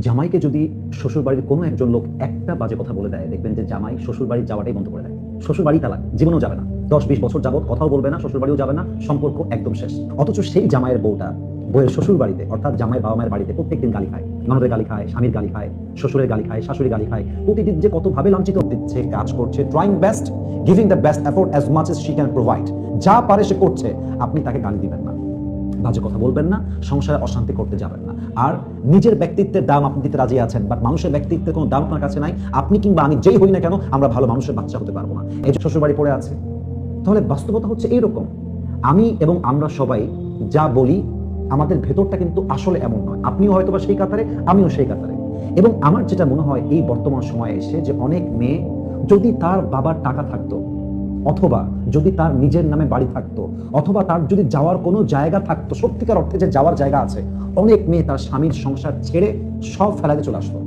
জামাইকে যদি শ্বশুর বাড়ির কোনো একজন লোক একটা বাজে কথা বলে দেয়, দেখবেন যে জামাই শ্বশুর বাড়ি যাওয়াটাই বন্ধ করে দেয়। শ্বশুর বাড়ি তালাক, জীবনেও যাবে না। দশ বিশ বছর যাবত কথাও বলবে না শ্বশুর বাড়িও যাবে না, সম্পর্ক একদম শেষ। অথচ সেই জামাইয়ের বউটা বইয়ের শ্বশুর বাড়িতে অর্থাৎ জামাইয়ের বাবা মায়ের বাড়িতে প্রত্যেকদিন গালি খায়। ননদের গালি খায়, স্বামীর গালি খায়, শ্বশুরের গালি খায় শাশুড়ি গালি খায়। প্রতিদিন যে কতভাবে লাঞ্ছিত দিচ্ছে, কাজ করছে trying best giving the best effort as much as she can provide যা পারে সে করছে, আপনি তাকে গালি দিবেন না। বাজে কথা বলবেন না, সংসারে অশান্তি করতে যাবেন না। আর নিজের ব্যক্তিত্বের দাম আপনি দিতে রাজি আছেন বাট মানুষের ব্যক্তিত্বের কোনো দাম আপনার কাছে নাই, আপনি কিংবা আমি যেই হই না কেন, আমরা ভালো মানুষের বাচ্চা হতে পারব না। এই যে শ্বশুরবাড়ি পড়ে আছে। তাহলে বাস্তবতা হচ্ছে এইরকম। আমি এবং আমরা সবাই যা বলি, আমাদের ভেতরটা কিন্তু আসলে এমন নয়। আপনিও হয়তো বা সেই কাতারে, আমিও সেই কাতারে। এবং আমার যেটা মনে হয়, এই বর্তমান সময়ে এসে যে অনেক মেয়ে যদি তার বাবার টাকা থাকতো অথবা যদি তার নিজের নামে বাড়ি থাকতো, অথবা তার যদি যাওয়ার কোনো জায়গা থাকতো, সত্যিকার অর্থে যে যাওয়ার জায়গা আছে, অনেক মেয়ে তার স্বামীর সংসার ছেড়ে সব ফেলাতে চলে আসতো।